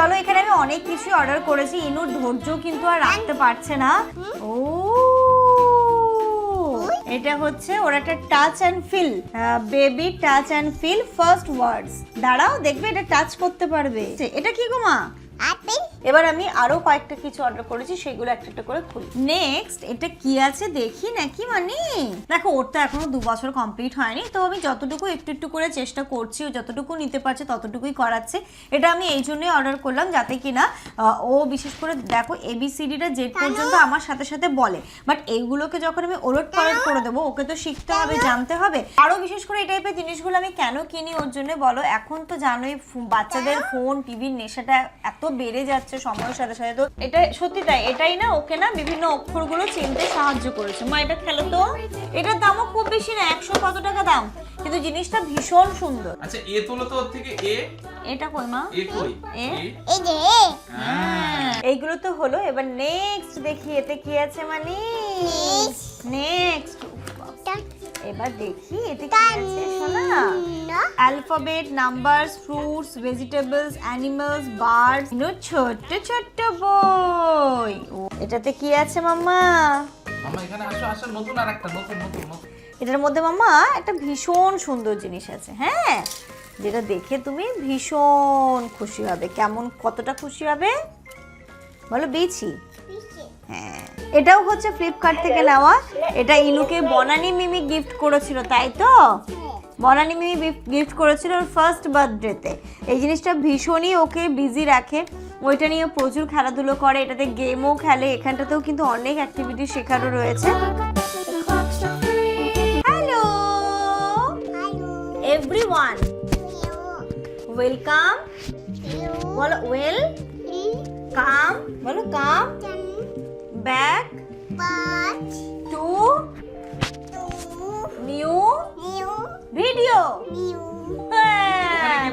চলো, এখানে আমি অনেক কিছু অর্ডার করেছি। ইনুর ধৈর্য কিন্তু আর রাখতে পারছে না। ও! এটা হচ্ছে ওর একটা touch and feel baby touch and feel first words দাঁড়াও, দেখবে এটা টাচ করতে পারবে। এটা কি গো মা? আপেল এবার আমি আরও কয়েকটা কিছু অর্ডার করেছি সেগুলো একটা একটা করে খুলি। নেক্সট এটা কি আছে দেখি নাকি মানে? দেখো ওর তো এখনও দু বছর কমপ্লিট হয়নি তো আমি যতটুকু একটু একটু করে চেষ্টা করছি ও যতটুকু নিতে পারছে ততটুকুই করাচ্ছে। এটা আমি এই জন্যই অর্ডার করলাম যাতে কিনা ও বিশেষ করে দেখো এবিসিডিটা জেড পর্যন্ত আমার সাথে সাথে বলে। বাট এইগুলোকে যখন আমি ওলট পালট করে দেবো ওকে তো শিখতে হবে জানতে হবে। আরও বিশেষ করে এই টাইপের জিনিসগুলো আমি কেন কিনি ওর জন্য বলো। এখন তো জানোই বাচ্চাদের ফোন টিভির নেশাটা এত বেড়ে যাচ্ছে সময়ের সাথে সাথে। তো এটা সত্যি তাই এটাই না ওকে না বিভিন্ন অক্ষরগুলো চিনতে সাহায্য করেছে। মা এটা খেলো তো। এটার দামও খুব বেশি না একশো কত টাকা দাম। কিন্তু জিনিসটা ভীষণ সুন্দর। আচ্ছা এ তোলো তো ওর থেকে এ? এটা কই মা? এ কই? এ? এ? এই যে হ্যাঁ। এইগুলো তো হলো। এবার নেক্সট দেখি এতে কি আছে মানে? নেক্সট এবার দেখি এতে কি আছে শোনা। Alphabet numbers fruits vegetables animals birds no ছোট্ট ছোট্ট বই। এটাতে কি আছে মাম্মা? মামা এখানে আসো আসো নতুন আর একটা নতুন নতুন নতুন। এটার মধ্যে মাম্মা একটা ভীষণ সুন্দর জিনিস আছে হ্যাঁ? যেটা দেখে তুমি ভীষণ খুশি হবে। কেমন কতটা খুশি হবে? বলো বেছি হ্যাঁ এটাও হচ্ছে ফ্লিপকার্ট থেকে নেওয়া। এটা ইনুকে বনানি মিমি গিফট করেছিল তাই তো? বনানি মিমি গিফট করেছিল ওর ফার্স্ট বার্থডেতে এই জিনিসটা ভীষণই ওকে বিজি রাখে। ওইটা নিয়ে প্রচুর খেলাধুলো করে। এটাতে গেমও খেলে। এখানটাতেও কিন্তু অনেক অ্যাক্টিভিটি শেখারও রয়েছে। হ্যালো এভরিওয়ান ওয়েলকাম বলো ওয়েল কাম বলো come. Back to. New. Video.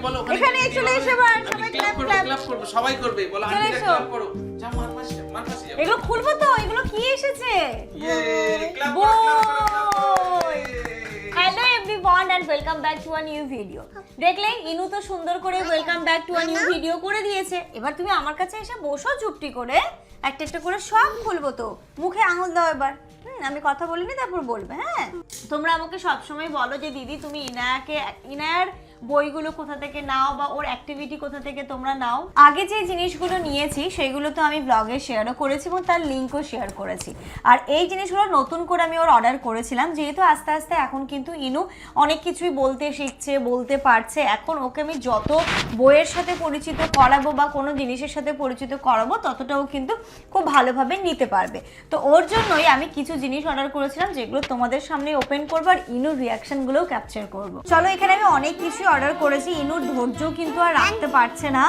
বলো হ্যাঁ। এখানে চলে এসে বল সবাই ক্ল্যাপ করব, ক্ল্যাপ clap করব, সবাই করবে বলো এসো। ক্ল্যাপ করো। যা মার পাশে মার পাশে এগুলো খুলবো তো এগুলো কি এসেছে? ইয়ে ক্ল্যাপ করো clap করো, everyone and welcome back to a new video দেখলে ইনু তো সুন্দর করে welcome back to a new video করে দিয়েছে। এবার তুমি আমার কাছে এসে বসো চুপটি করে। একটা একটা করে সব খুলবো তো। মুখে আঙুল দাও এবার। হুম আমি কথা বলিনি তারপর বলবে। হ্যাঁ। তোমরা আমাকে সবসময় বলো যে দিদি তুমি ইনায়াকে ইনায়ার বইগুলো কোথা থেকে নাও বা ওর অ্যাক্টিভিটি কোথা থেকে তোমরা নাও। আগে যে জিনিসগুলো নিয়েছি, সেগুলো তো আমি ব্লগে শেয়ারও করেছি এবং তার লিঙ্কও শেয়ার করেছি। আর এই জিনিসগুলো নতুন করে আমি ওর অর্ডার করেছিলাম, যেহেতু আস্তে আস্তে এখন কিন্তু ইনু অনেক কিছুই বলতে শিখছে, বলতে পারছে। এখন ওকে আমি যত বইয়ের সাথে পরিচিত করাবো বা কোনো জিনিসের সাথে পরিচিত করাবো, ততটাও কিন্তু খুব ভালোভাবে নিতে পারবে। তো ওর জন্যই আমি কিছু জিনিস অর্ডার করেছিলাম, যেগুলো তোমাদের সামনে ওপেন করব আর ইনুর রিয়াকশনগুলোও ক্যাপচার করব। চলো এখানে আমি অনেক কিছু অর্ডার করেছি। ইনুর ধৈর্য কিন্তু আর রাখতে পারছে না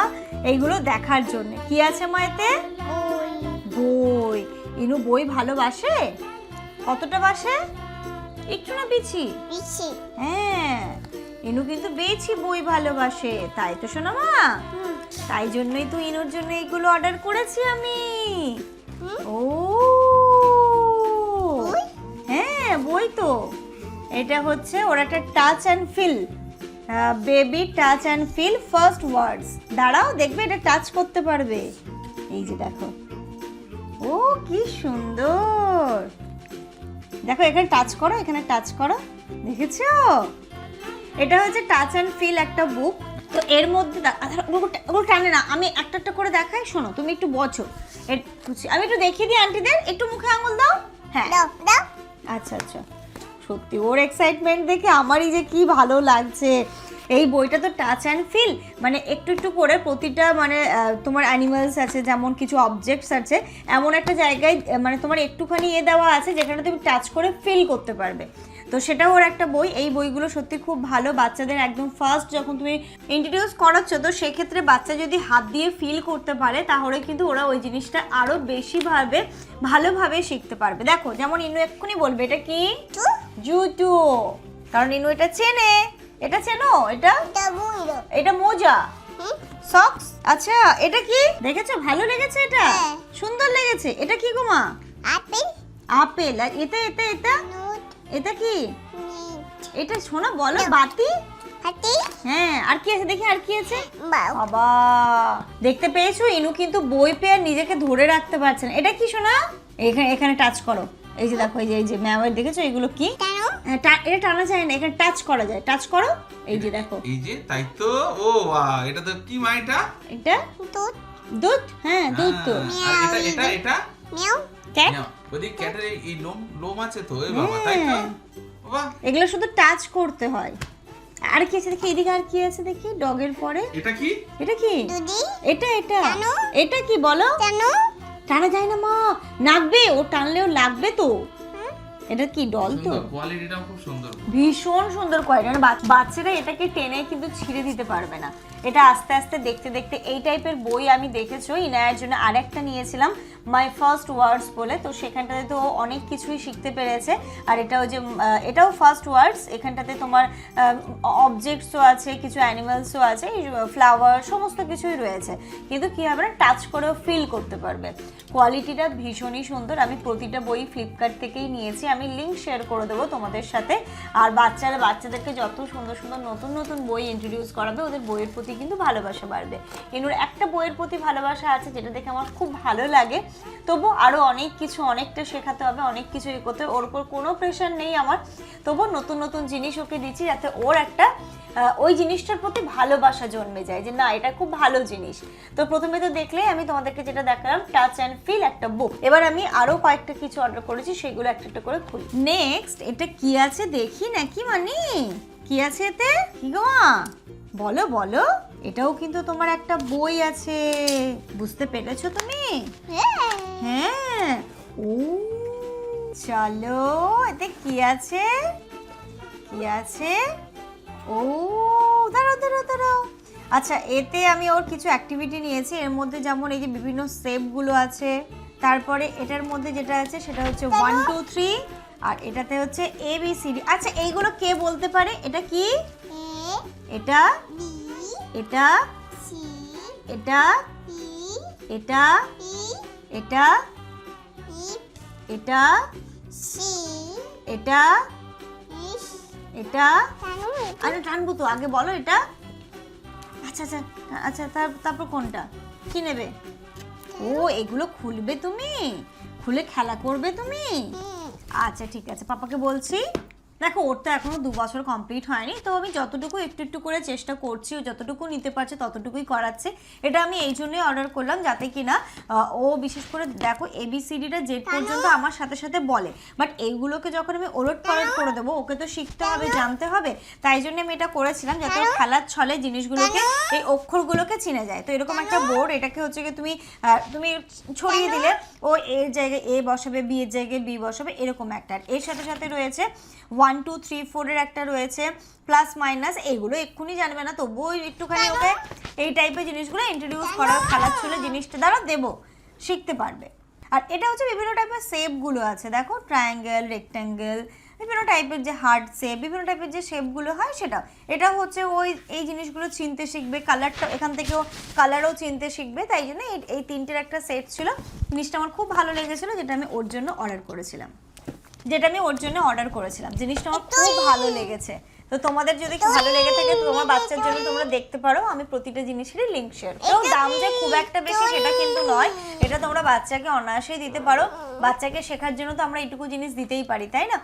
এইগুলো দেখার জন্য। কি আছে মা এতে বই। ইনু বই ভালোবাসে? কতটা বাসে? একটু না বিছি? হ্যাঁ। ইনু কিন্তু বেছি বই ভালোবাসে। তাই তো শোনা মা। তাই জন্যই তো ইনুর জন্য এইগুলো অর্ডার করেছি আমি। ও। হ্যাঁ বই তো। এটা হচ্ছে ওর একটা touch and feel baby touch and feel first words দাঁড়াও দেখবে এটা টাচ করতে পারবে। এই যে দেখো। ও কি সুন্দর। দেখো এখানে টাচ করো এখানে টাচ করো। দেখেছ? এটা হচ্ছে টাচ অ্যান্ড ফিল একটা বুক তো এর মধ্যে ওগুলো টানে না। আমি একটা একটা করে দেখাই। শোনো তুমি একটু বছো আমি একটু দেখিয়ে দিই আন্টিদের একটু মুখে আঙুল দাও। হ্যাঁ। আচ্ছা আচ্ছা। সত্যি, ওর এক্সাইটমেন্ট দেখে আমারই যে কি ভালো লাগছে। এই বইটা তো টাচ অ্যান্ড ফিল মানে একটু একটু করে প্রতিটা মানে তোমার অ্যানিমালস আছে, যেমন কিছু অবজেক্টস আছে, এমন একটা জায়গায় মানে তোমার একটুখানি এ দেওয়া আছে যেখানে তুমি টাচ করে ফিল করতে পারবে। তো সেটা ওর একটা বই, এই বইগুলো সত্যি খুব ভালো, বাচ্চাদের একদম ফার্স্ট যখন তুমি ইন্ট্রোডিউস করাচ্ছ, তো সেক্ষেত্রে বাচ্চা যদি হাত দিয়ে ফিল করতে পারে, তাহলে কিন্তু ওরা ওই জিনিসটা আরও বেশিভাবে ভালোভাবে শিখতে পারবে। দেখো, যেমন ইনু এক্ষুনি বলবে, এটা কি? জুতো। কারণ ইনু এটা চেনে। এটা চেনো? এটা? এটা মোজা। সক্স আচ্ছা এটা কি? দেখেছ? ভালো লেগেছে এটা? হ্যাঁ। সুন্দর লেগেছে। এটা কি গো মা? আপেল। আর এটা এটা এটা? এটা কি? এটা শোনা বলো বাতি? হ্যাঁ আর কি আছে? দেখি আর কি আছে? বাবা। দেখতে পেয়েছ? ইনু কিন্তু বই পেয়ে আর নিজেকে ধরে রাখতে পারছে না। এটা কি শোনা এখানে এখানে টাচ করো। এই যে দেখো এই যে এই যে দেখেছ? এগুলো কি? এটা টানা যায় না এখানে টাচ করা যায়। টাচ করো এই যে দেখো। এই যে তাই তো? ও বাহ এটা তো কি মা এটা? এটা? দুধ। দুধ? হ্যাঁ দুধ তো। হ্যাঁ, আর এটা এটা এটা? মিয়াও। ক্যাট ওদিকে ক্যাটের এই- লোম লোম আছে তো এ বাবা তাই তো? হ্যাঁ। বাবা এগুলো শুধু টাচ করতে হয়। আর কি আছে দেখি এদিকে আর কি আছে দেখি ডগের পরে। এটা কি? এটা কি? দুধি। এটা এটা। কেন? এটা কি বলো? কেন? টানা যায় না মা। নাকবে ও টানলেও লাগবে তো। এটা কি ডল তো? কোয়ালিটিটা খুব সুন্দর। ভীষণ সুন্দর কোয়ালিটি মানে বাচ্চারা এটাকে টেনে কিন্তু ছিঁড়ে দিতে পারবে না। এটা আস্তে আস্তে দেখতে দেখতে এই টাইপের বই আমি দেখেছ ইনায়ের জন্য আরেকটা নিয়েছিলাম। মাই ফার্স্ট ওয়ার্ডস বলে, তো সেখানটাতে তো অনেক কিছুই শিখতে পেরেছে। আর এটাও যে এটাও ফার্স্ট ওয়ার্ডস এখানটাতে তোমার অবজেক্টসও আছে, কিছু অ্যানিমালসও আছে ফ্লাওয়ার সমস্ত কিছুই রয়েছে। কিন্তু কী হবে না টাচ করেও ফিল করতে পারবে। কোয়ালিটিটা ভীষণই সুন্দর। আমি প্রতিটা বই ফ্লিপকার্ট থেকেই নিয়েছি। আমি লিঙ্ক শেয়ার করে দেবো তোমাদের সাথে। আর বাচ্চারা, বাচ্চাদেরকে যত সুন্দর সুন্দর নতুন নতুন বই ইন্ট্রোডিউস করাবে, ওদের বইয়ের প্রতি কিন্তু ভালোবাসা বাড়বে। এনুর একটা বইয়ের প্রতি ভালোবাসা আছে, যেটা দেখে আমার খুব ভালো লাগে। তবু আরও অনেক কিছু, অনেকটা শেখাতে হবে, অনেক কিছু এ করতে। ওর উপর কোনো প্রেশার নেই আমার। তবু নতুন নতুন জিনিস ওকে দিচ্ছি যাতে ওর একটা ওই জিনিসটার প্রতি ভালোবাসা জন্মে যায় যে, না, এটা খুব ভালো জিনিস। তো প্রথমে তো দেখলে আমি তোমাদেরকে যেটা দেখালাম টাচ অ্যান্ড ফিল একটা বুক এবার আমি আরও কয়েকটা কিছু অর্ডার করেছি, সেগুলো একটা একটা করে খুলি। নেক্সট এটা কি আছে দেখি নাকি মানে? কি আছে এতে? কি গো বলো বলো। এটাও কিন্তু তোমার একটা বই আছে। বুঝতে পেরেছ তুমি? হ্যাঁ। হ্যাঁ ও চলো এতে কি আছে? কি আছে? ও দাঁড়াও দাঁড়াও দাঁড়াও। আচ্ছা এতে আমি ওর কিছু অ্যাক্টিভিটি নিয়েছি। এর মধ্যে যেমন এই যে বিভিন্ন শেপগুলো আছে তারপরে এটার মধ্যে যেটা আছে সেটা হচ্ছে ওয়ান টু থ্রি আর এটাতে হচ্ছে এ বি সি ডি আচ্ছা এইগুলো কে বলতে পারে? এটা কি? এটা বি এটা সি এটা এটা এটা এটা সি এটা এটা আরে টানবো তো আগে বলো এটা। আচ্ছা আচ্ছা আচ্ছা তার তারপর কোনটা? কি নেবে? ও এগুলো খুলবে তুমি। খুলে খেলা করবে তুমি। আচ্ছা ঠিক আছে পাপাকে বলছি। দেখো ওর তো এখনও দু বছর কমপ্লিট হয়নি তো আমি যতটুকু একটু একটু করে চেষ্টা করছি ও যতটুকু নিতে পারছে ততটুকুই করাচ্ছে। এটা আমি এই জন্যই অর্ডার করলাম যাতে কিনা আহ, ও বিশেষ করে দেখো এবিসিডিটা জেড পর্যন্ত আমার সাথে সাথে বলে। বাট এইগুলোকে যখন আমি ওলট পালট করে দেবো ওকে তো শিখতে হবে জানতে হবে তাই জন্য আমি এটা করেছিলাম যাতে খেলার ছলে জিনিসগুলোকে এই অক্ষরগুলোকে চিনে যায়। তো এরকম একটা বোর্ড এটাকে হচ্ছে কি তুমি তুমি ছড়িয়ে দিলে ও এর জায়গায় এ বসাবে বি এর জায়গায় বি বসাবে এরকম একটা। এর সাথে সাথে রয়েছে ওয়ান টু থ্রি ফোরের একটা রয়েছে প্লাস মাইনাস এইগুলো এক্ষুনি জানবে না তবুও একটুখানি ওকে এই টাইপের জিনিসগুলো ইন্ট্রোডিউস করা খেলার ছলে জিনিসটা দ্বারা দেবো শিখতে পারবে। আর এটা হচ্ছে বিভিন্ন টাইপের শেপগুলো আছে দেখো ট্রায়াঙ্গেল রেক্ট্যাঙ্গেল বিভিন্ন টাইপের যে হার্ট শেপ বিভিন্ন টাইপের যে শেপগুলো হয় সেটা এটা হচ্ছে ওই এই জিনিসগুলো চিনতে শিখবে কালারটা এখান থেকেও কালারও চিনতে শিখবে তাই জন্য এই তিনটের একটা সেট ছিল। জিনিসটা আমার খুব ভালো লেগেছিলো যেটা আমি ওর জন্য অর্ডার করেছিলাম। যেটা আমি ওর জন্য অর্ডার করেছিলাম। জিনিসটা আমার খুব ভালো লেগেছে। তো তোমাদের যদি ভালো লেগে থাকে তোমার বাচ্চার জন্য তোমরা দেখতে পারো আমি প্রতিটা জিনিসেরই লিঙ্ক শেয়ার করো দাম যে খুব একটা বেশি সেটা কিন্তু নয় এটা তোমরা বাচ্চাকে অনায়াসেই দিতে পারো। বাচ্চাকে শেখার জন্য তো আমরা এটুকু জিনিস দিতেই পারি তাই না?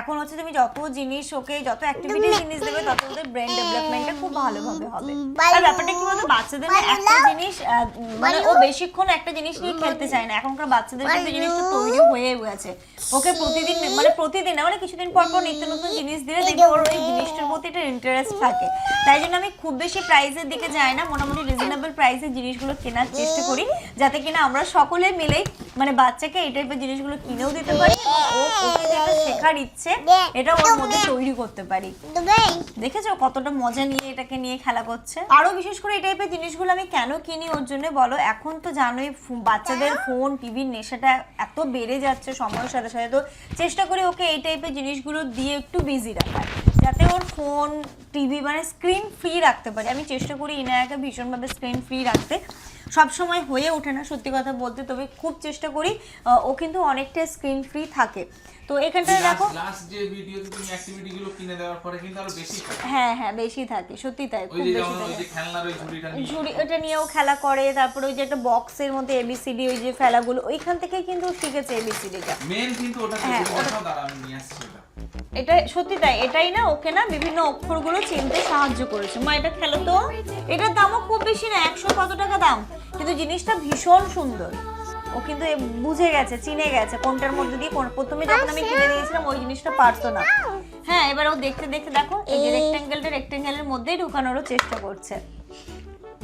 এখন হচ্ছে তুমি যত জিনিস ওকে যত অ্যাক্টিভিটি জিনিস দেবে তত ওদের ব্রেন ডেভেলপমেন্টটা খুব ভালোভাবে হবে। আর ব্যাপারটা কি বলতো বাচ্চাদের না একটা জিনিস মানে ও বেশিক্ষণ একটা জিনিস নিয়ে খেলতে চায় না। এখনকার বাচ্চাদের কিন্তু জিনিসটা তৈরি হয়ে গেছে। ওকে প্রতিদিন মানে প্রতিদিন না মানে কিছুদিন পর পর নিত্য নতুন জিনিস দিলে দেখবে ওর ওই জিনিসটার প্রতি একটা ইন্টারেস্ট থাকে। তাই জন্য আমি খুব বেশি প্রাইসের দিকে যাই না। মোটামুটি রিজনেবল প্রাইসের জিনিসগুলো কেনার চেষ্টা করি যাতে কিনা আমরা সকলে মিলেই মানে বাচ্চাকে এই টাইপের জিনিসগুলো কিনেও দিতে পারি ও শেখার ইচ্ছে এটা ওর মধ্যে তৈরি করতে পারি। দেখেছ কতটা মজা নিয়ে এটাকে নিয়ে খেলা করছে? আরও বিশেষ করে এই টাইপের জিনিসগুলো আমি কেন কিনি ওর জন্য বলো? এখন তো জানোই বাচ্চাদের ফোন টিভির নেশাটা এত বেড়ে যাচ্ছে সময়ের সাথে সাথে। তো চেষ্টা করি ওকে এই টাইপের জিনিসগুলো দিয়ে একটু বিজি রাখার যাতে ওর ফোন টিভি মানে স্ক্রিন ফ্রি রাখতে পারি। আমি চেষ্টা করি ইনায়াকে ভীষণভাবে স্ক্রিন ফ্রি রাখতে। সব সময় হয়ে ওঠে না সত্যি কথা বলতে। তবে খুব চেষ্টা করি ও কিন্তু অনেকটা স্ক্রিন ফ্রি থাকে। তো এখানটায় দেখো লাস্ট যে ভিডিওতে তুমি অ্যাক্টিভিটি গুলো কিনে দেওয়ার পরে কিন্তু আরও বেশি থাকে। হ্যাঁ হ্যাঁ বেশি থাকে সত্যি তাই খুব বেশি যেমন ওই থাকে। যে খেলনার ওই ঝুড়িটা নিয়ে ঝুড়ি ওটা নিয়েও খেলা করে তারপরে ওই যে একটা বক্সের মধ্যে এবিসিডি ওই যে ফেলাগুলো ওইখান থেকেই কিন্তু শিখেছে এবিসিডিটা মেন কিন্তু ওটা হ্যাঁ, থেকে দেখাও দাঁড়া আমি নিয়ে আসছি ওটা। এটা সত্যি তাই এটাই না ওকে না বিভিন্ন অক্ষরগুলো চিনতে সাহায্য করেছে। মা এটা খেলো তো। এটার দামও খুব বেশি না একশো কত টাকা দাম? কিন্তু জিনিসটা ভীষণ সুন্দর। ও কিন্তু বুঝে গেছে চিনে গেছে কোনটার মধ্যে দিয়ে কোন প্রথমে যখন আমি কিনে দিয়েছিলাম ওই জিনিসটা পারতো না। হ্যাঁ এবার ও দেখতে দেখতে দেখো এই যে রেক্ট্যাঙ্গেলটা রেক্ট্যাঙ্গেলের মধ্যেই ঢোকানোরও চেষ্টা করছে।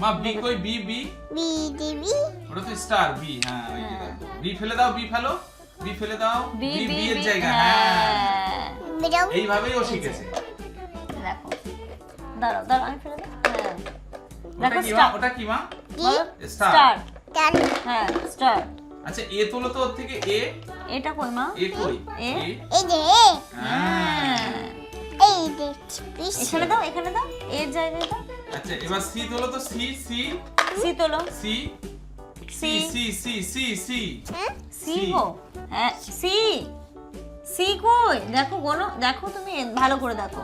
মা বি কই? B B B D B ওটা তো স্টার বি হ্যাঁ বি ফেলে দাও বি ফেলো। বি ফেলে দাও বি বি বি বি এর জায়গা হ্যাঁ। বিড়াল এইভাবেই ও শিখেছে। দেখো। দাঁড়াও দাঁড়াও আমি ফেলে হ্যাঁ। ওটা দেখো কি মা? স্টার ওটা কি মা? স্টার হ্যাঁ স্টার আচ্ছা এ তোলো তো ওর থেকে। এ? এটা কই মা? এ কই? এ? এই যে হ্যাঁ। এই যে এখানে দাও এখানে দাও। এর জায়গায় দাও। আচ্ছা এবার সি তোলো তো। C C? সি তোলো। C? C. C C C C C. হ্যাঁ? গো। হ্যাঁ সি। সি কই? দেখো গোনো দেখো তুমি ভালো করে দেখো।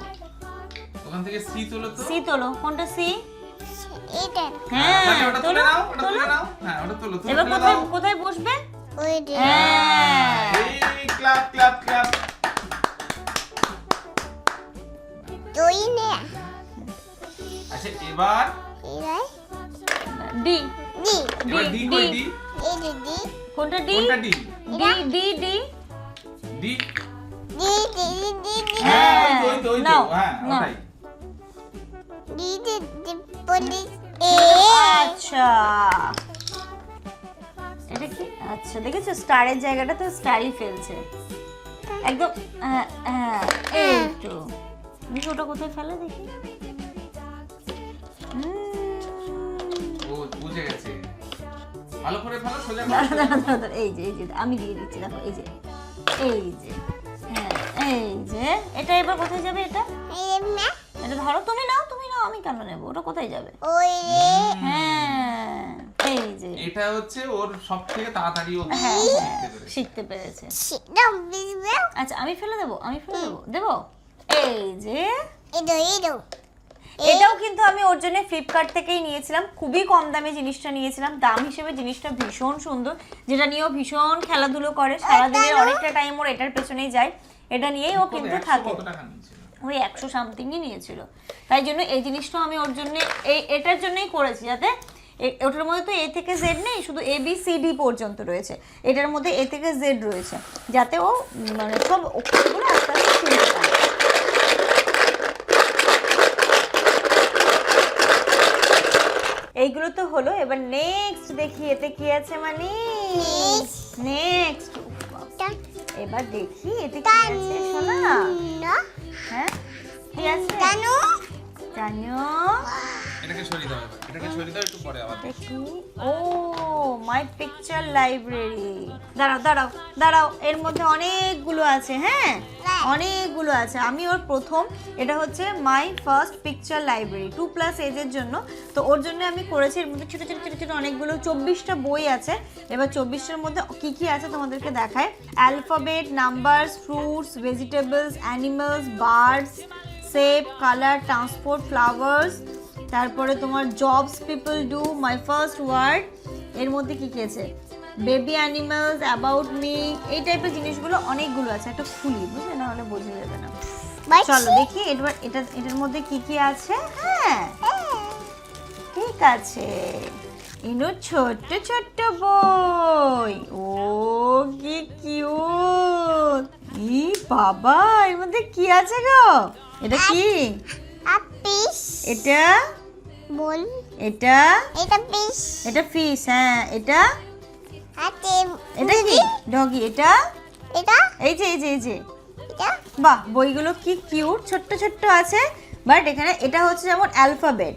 ওখান থেকে সি তোলো তো। সি তোলো কোনটা সি? এটা। হ্যাঁ ওটা তোলো তোলো হ্যাঁ ওটা তোলো এবার কোথায় কোথায় বসবে? ওই হ্যাঁ। Clap clap clap. তুই নে। আচ্ছা এবার? এরাই D. D D. D D. কোনটা ডি? কোনটা D? D D D. D D D D D হ্যাঁ ওই তো ওই তো ওই তো নাও, হ্যাঁ নাও। ওটাই ডি ডি ডি পুলিশ এ আচ্ছা। এটা কি? আচ্ছা দেখেছ? স্টারের জায়গাটা তো স্টারই ফেলছে। একদম হ্যাঁ, হ্যাঁ, এই তো। দেখি ওটা কোথায় ফেলে দেখি? ও বুঝে গেছে। ভালো করে ভালো সোজা এই যে এই যে আমি দিয়ে দিচ্ছি দেখো এই যে। এই যে হ্যাঁ এই যে এটা এবার কোথায় যাবে এটা? এটা ধরো তুমি নাও তুমি নাও আমি কেন নেব? ওটা কোথায় যাবে? ওই হ্যাঁ এই যে। এটা হচ্ছে ওর সব থেকে তাড়াতাড়ি ও হ্যাঁ শিখতে হ্যাঁ পেরেছে। শিখতে পেরেছে। আচ্ছা আমি ফেলে দেবো আমি ফেলে দেবো। দেবো? এই যে। এদো এদো এটাও কিন্তু আমি ওর জন্য ফ্লিপকার্ট থেকেই নিয়েছিলাম। খুবই কম দামে জিনিসটা নিয়েছিলাম। দাম হিসেবে জিনিসটা ভীষণ সুন্দর যেটা নিয়েও ভীষণ খেলাধুলো করে। সারাদিনের অনেকটা টাইম ওর এটার পেছনেই যায়। এটা নিয়েই ও কিন্তু থাকে। ওই একশো সামথিংই নিয়েছিল। তাই জন্য এই জিনিসটা আমি ওর জন্য এই এটার জন্যই করেছি যাতে ওটার মধ্যে তো এ থেকে জেড নেই শুধু এ বি সি ডি পর্যন্ত রয়েছে। এটার মধ্যে এ থেকে জেড রয়েছে। যাতে ও মানে সব অক্ষরগুলো আস্তে আস্তে চিনতে পারে এইগুলো তো হলো। এবার নেক্সট দেখি এতে কি আছে মানে। নেক্সট এবার দেখি এতে কি আছে শোনা। হ্যাঁ কি আছে? জানো জানো ও মাই পিকচার লাইব্রেরি দাঁড়াও দাঁড়াও দাঁড়াও, এর মধ্যে অনেকগুলো আছে হ্যাঁ? অনেকগুলো আছে। আমি ওর প্রথম, এটা হচ্ছে my first picture library two plus এজের জন্য। তো ওর জন্য আমি করেছি, এর মধ্যে ছোটো ছোটো ছোটো ছোটো অনেকগুলো, চব্বিশটা বই আছে। এবার চব্বিশটার মধ্যে কি কি আছে তোমাদেরকে দেখায়? Alphabet numbers fruits vegetables animals birds shape colour transport flowers তারপরে তোমার jobs people do my first word এর মধ্যে কী কি আছে? বেবি অ্যানিমালস অ্যাবাউট মি এই টাইপের জিনিসগুলো অনেকগুলো আছে একটা খুলি বুঝলে? না হলে বোঝা যাবে না। চলো দেখি এবার এটা এটার মধ্যে কি কি আছে? হ্যাঁ। ঠিক আছে। ইনো ছোট্ট ছোট্ট বই। ও কি কিউট ই বাবা এর মধ্যে কি আছে গো? এটা কি? আপিস। এটা বল। এটা? এটা পিস এটা ফিশ হ্যাঁ। এটা? হাতে এটা কি? ডগি এটা? এটা? এই যে এই যে এই যে। এটা? বাহ বইগুলো কি কিউট ছোট্ট ছোট্ট আছে বাট এখানে এটা হচ্ছে যেমন অ্যালফাবেট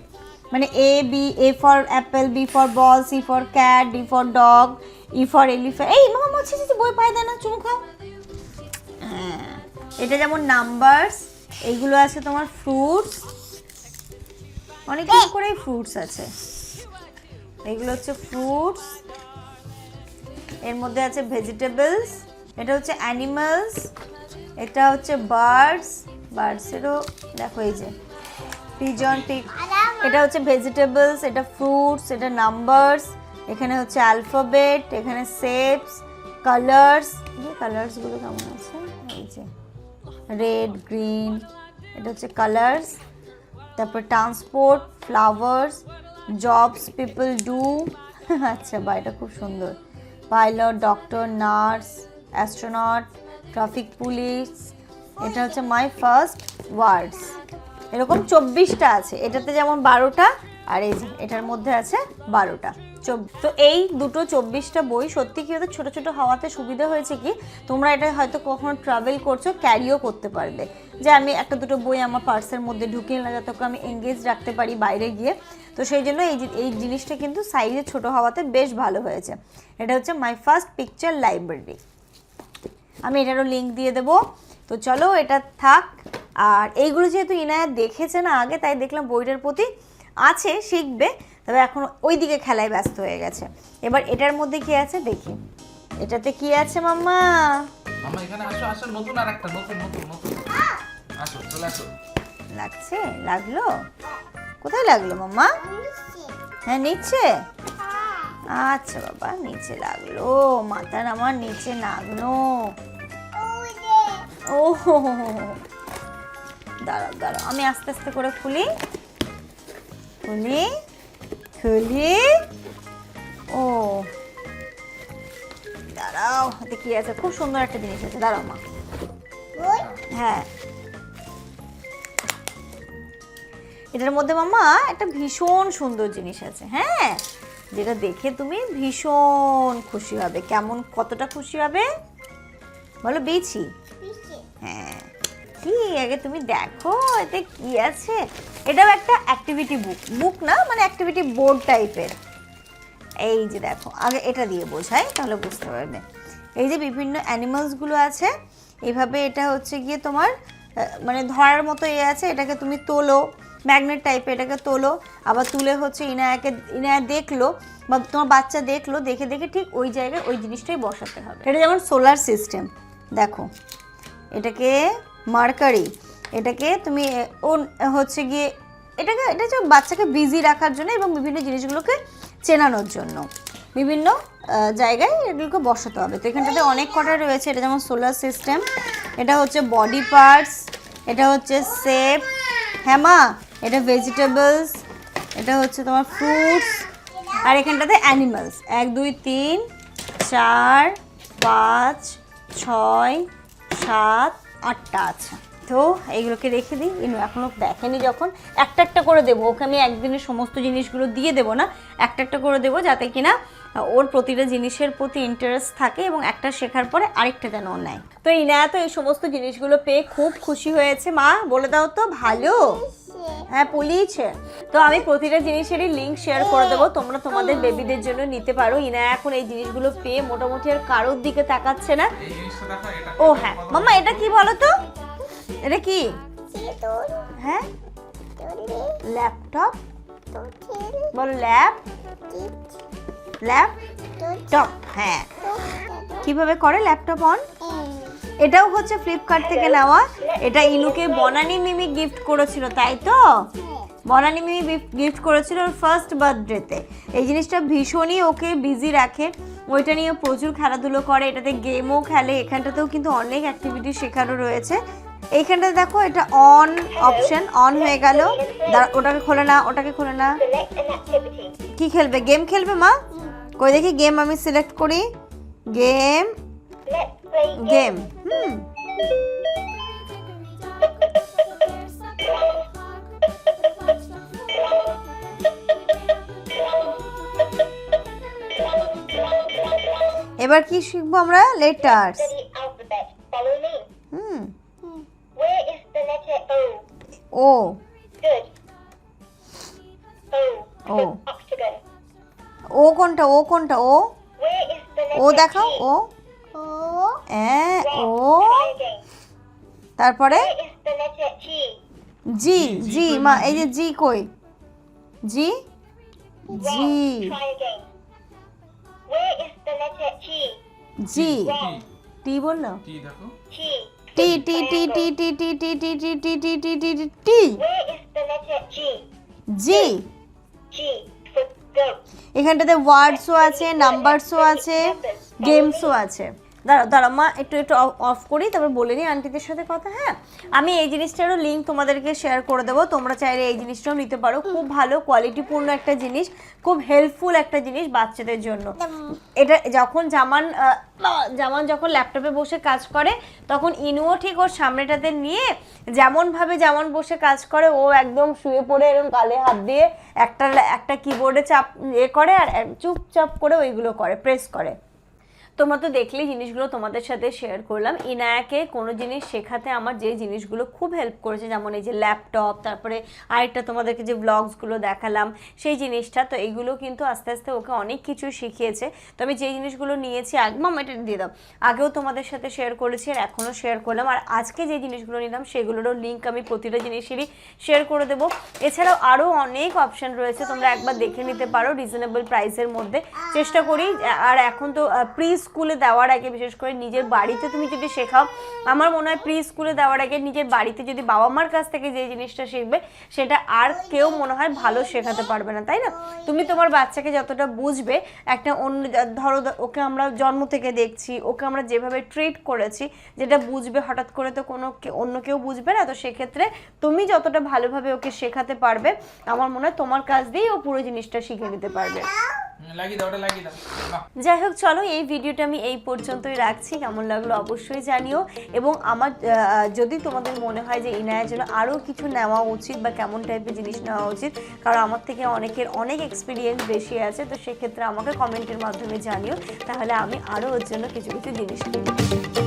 মানে A B A for apple B for ball C for cat D for dog E for elephant এই মামা মাছি যদি বই পায় দেয় না চুমু খাও। হ্যাঁ, এটা যেমন নাম্বারস এইগুলো আছে তোমার ফ্রুটস অনেকগুলো করেই ফ্রুটস আছে। এগুলো হচ্ছে ফ্রুটস এর মধ্যে আছে ভেজিটেবলস এটা হচ্ছে অ্যানিমালস এটা হচ্ছে বার্ডস বার্ডসেরও দেখো এই যে পিজন পিক এটা হচ্ছে ভেজিটেবলস এটা ফ্রুটস এটা নাম্বারস এখানে হচ্ছে অ্যালফাবেট এখানে শেপস কালার্স কালার্সগুলো কেমন আছে? এই যে রেড গ্রিন এটা হচ্ছে কালার্স তারপর transport flowers jobs people do আচ্ছা বা এটা খুব সুন্দর। Pilot doctor nurse astronaut traffic police এটা হচ্ছে মাই ফার্স্ট ওয়ার্ডস এরকম চব্বিশটা আছে। এটাতে যেমন বারোটা, আর এই এটার মধ্যে আছে বারোটা। তো এই দুটো চব্বিশটা বই সত্যি কি ওদের ছোটো ছোটো হওয়াতে সুবিধা হয়েছে কি? তোমরা এটা হয়তো কখনো ট্রাভেল করছ ক্যারিও করতে পারবে যে আমি একটা দুটো বই আমার পার্সের মধ্যে ঢুকিয়ে নিলাম যাতে আমি এঙ্গেজ রাখতে পারি বাইরে গিয়ে। তো সেই জন্য এই এই জিনিসটা কিন্তু সাইজে ছোট হওয়াতে বেশ ভালো হয়েছে। এটা হচ্ছে মাই ফার্স্ট পিকচার লাইব্রেরি আমি এটারও লিঙ্ক দিয়ে দেবো। তো চলো এটা থাক। আর এইগুলো যেহেতু ইনায়া দেখেছে না আগে, তাই দেখলাম বইটার প্রতি আছে, শিখবে। তবে এখন ওই দিকে খেলায় ব্যস্ত হয়ে গেছে। এবার এটার মধ্যে কি আছে? দেখি। এটাতে কি আছে মাম্মা? মামা এখানে আসো আসো নতুন আর একটা নতুন নতুন নতুন। আসো চলে আসো। লাগছে? লাগল? কোথায় লাগল মাম্মা? হ্যাঁ নিচ্ছে আচ্ছা বাবা নিচে লাগল। মাথার আমার নিচে লাগল। ও। দাঁড়াও দাঁড়াও আমি আস্তে আস্তে করে খুলি। খুলি। খুলি ও দাঁড়াও হাতে কি আছে? খুব সুন্দর একটা জিনিস আছে। দাঁড়াও মা। হ্যাঁ। এটার মধ্যে মামা একটা ভীষণ সুন্দর জিনিস আছে হ্যাঁ? যেটা দেখে তুমি ভীষণ খুশি হবে। কেমন কতটা খুশি হবে? বলো বেছি হ্যাঁ। কি? আগে তুমি দেখো, এতে কি আছে? এটাও একটা অ্যাক্টিভিটি বুক বুক না মানে অ্যাক্টিভিটি বোর্ড টাইপের এই যে দেখো, আগে এটা দিয়ে বোঝাই, তাহলে বুঝতে পারবে। এই যে বিভিন্ন অ্যানিমালসগুলো আছে এইভাবে এটা হচ্ছে গিয়ে তোমার মানে ধরার মতো এ আছে, এটাকে তুমি তোলো ম্যাগনেট টাইপের এটাকে তোলো, আবার তুলে হচ্ছে ইনায়াকে, ইনায়া দেখল, বা তোমার বাচ্চা দেখল, দেখে দেখে ঠিক ওই জায়গায় ওই জিনিসটাই বসাতে হবে। এটা যেমন সোলার সিস্টেম দেখো, এটাকে মার্কারি, এটাকে তুমি ও, হচ্ছে গিয়ে, এটাকে, এটা হচ্ছে বাচ্চাকে বিজি রাখার জন্য এবং বিভিন্ন জিনিসগুলোকে চেনানোর জন্য। বিভিন্ন জায়গায় এগুলোকে বসাতে হবে। তো এখানটাতে অনেক কটা রয়েছে, এটা যেমন সোলার সিস্টেম এটা হচ্ছে বডি পার্টস এটা হচ্ছে সেপ হ্যামা এটা ভেজিটেবলস এটা হচ্ছে তোমার ফ্রুটস আর এখানটাতে অ্যানিমালস এক, দুই, তিন, চার, পাঁচ, ছয়, সাত আটটা আছে। তো এইগুলোকে রেখে দিই। ইনু এখনও দেখেনি যখন। একটা একটা করে দেবো। ওকে আমি একদিনে সমস্ত জিনিসগুলো দিয়ে দেবো না। একটা একটা করে দেবো যাতে কিনা ওর প্রতিটা জিনিসের প্রতি ইন্টারেস্ট থাকে এবং একটা শেখার পরে আরেকটা যেন নেয়। তো ইনায়া তো এই সমস্ত জিনিসগুলো পেয়ে খুব খুশি হয়েছে। মা, বলে দাও তো, ভালো? হ্যাঁ পুলিছে তো আমি প্রতিটা জিনিসেরই লিংক শেয়ার করে দেবো। তোমরা তোমাদের বেবিদের জন্য নিতে পারো। ইনা এখন এই জিনিসগুলো পেয়ে মোটামুটি আর কারোর দিকে তাকাচ্ছে না। ও হ্যাঁ। মামা এটা কি বলো তো এটা কি? হ্যাঁ? ল্যাপটপ? বলো, ল্যাপ? ল্যাপটপ হ্যাঁ। কীভাবে করে ল্যাপটপ অন? এটাও হচ্ছে ফ্লিপকার্ট থেকে নেওয়া। এটা ইনুকে বনানি মিমি গিফট করেছিল তাই তো? বনানি মিমি গিফট করেছিল ওর ফার্স্ট বার্থডেতে এই জিনিসটা ভীষণই ওকে বিজি রাখে। ওইটা নিয়ে প্রচুর খেলাধুলো করে এটাতে গেমও খেলে এখানটাতেও কিন্তু অনেক অ্যাক্টিভিটি শেখারও রয়েছে। এইখানটাতে দেখো এটা অন অপশন অন হয়ে গেল। ওটাকে খোলে না ওটাকে খোলে না। কি খেলবে? গেম খেলবে মা? কই দেখি গেম আমি সিলেক্ট করি। গেম গেম এবার কি শিখব আমরা? লেটার ও ও ও কোনটা? ও কোনটা? ও ও দেখাও ও ও তারপরে জি জি মা এই যে জি কই জি জি জি টি বলল টি টি টি টি টি টি টি টি টি টি টি টি টি টি টি জি এখানটাতে ওয়ার্ডসও আছে নাম্বারসও আছে গেমসও আছে দাঁড়া দাঁড়া মা একটু একটু অফ করি তারপর বলে নিই আন্টিদের সাথে কথা হ্যাঁ? আমি এই জিনিসটারও লিঙ্ক তোমাদেরকে শেয়ার করে দেবো তোমরা চাইলে এই জিনিসটাও নিতে পারো। খুব ভালো কোয়ালিটিপূর্ণ একটা জিনিস খুব হেল্পফুল একটা জিনিস বাচ্চাদের জন্য। এটা যখন জামান জামান যখন ল্যাপটপে বসে কাজ করে তখন ইনুও ঠিক ওর সামনেটাতে নিয়ে যেমনভাবে যেমন বসে কাজ করে ও একদম শুয়ে পড়ে এরকম গালে হাত দিয়ে একটা একটা কিবোর্ডে চাপ এ করে আর চুপচাপ করে ওইগুলো করে প্রেস করে। তোমরা তো দেখলেই জিনিসগুলো তোমাদের সাথে শেয়ার করলাম। ইনায়াকে কোনো জিনিস শেখাতে আমার যে জিনিসগুলো খুব হেল্প করেছে, যেমন এই যে ল্যাপটপ তারপরে আরেকটা তোমাদেরকে যে ব্লগসগুলো দেখালাম, সেই জিনিসটা, তো এইগুলো কিন্তু আস্তে আস্তে ওকে অনেক কিছু শিখিয়েছে। তো আমি যে জিনিসগুলো নিয়েছি একদম এটা দিয়ে দাও। আগেও তোমাদের সাথে শেয়ার করেছি আর এখনও শেয়ার করলাম। আর আজকে যে জিনিসগুলো নিলাম, সেগুলোরও লিঙ্ক আমি প্রতিটা জিনিসেরই শেয়ার করে দেবো। এছাড়াও আরও অনেক অপশন রয়েছে, তোমরা একবার দেখে নিতে পারো রিজনেবল প্রাইসের মধ্যে। চেষ্টা করি, আর এখন তো প্রি স্কুলে দেওয়ার আগে, বিশেষ করে নিজের বাড়িতে তুমি যদি শেখাও, আমার মনে হয় প্রি স্কুলে দেওয়ার আগে নিজের বাড়িতে যদি বাবা মার কাছ থেকে যে জিনিসটা শিখবে, সেটা আর কেউ মনে হয় ভালো শেখাতে পারবে না, তাই না? তুমি তোমার বাচ্চাকে যতটা বুঝবে, একটা অন্য, ধরো, ওকে আমরা জন্ম থেকে দেখছি, ওকে আমরা যেভাবে ট্রিট করেছি, যেটা বুঝবে, হঠাৎ করে তো কোনো অন্য কেউ বুঝবে না, তো সেক্ষেত্রে তুমি যতটা ভালোভাবে ওকে শেখাতে পারবে, আমার মনে হয় তোমার কাছ দিয়েই ও পুরো জিনিসটা শিখে নিতে পারবে। যাই হোক, চলো, এই ভিডিওটা আমি এই পর্যন্তই রাখছি। কেমন লাগল অবশ্যই জানিও। এবং আমার যদি তোমাদের মনে হয় যে ইনায়ের জন্য আরও কিছু নেওয়া উচিত বা কেমন টাইপের জিনিস নেওয়া উচিত, কারণ আমার থেকে অনেকের অনেক এক্সপিরিয়েন্স বেশি আছে, তো সেক্ষেত্রে আমাকে কমেন্টের মাধ্যমে জানিও। তাহলে আমি আরও ওর জন্য কিছু কিছু জিনিস কিনবো।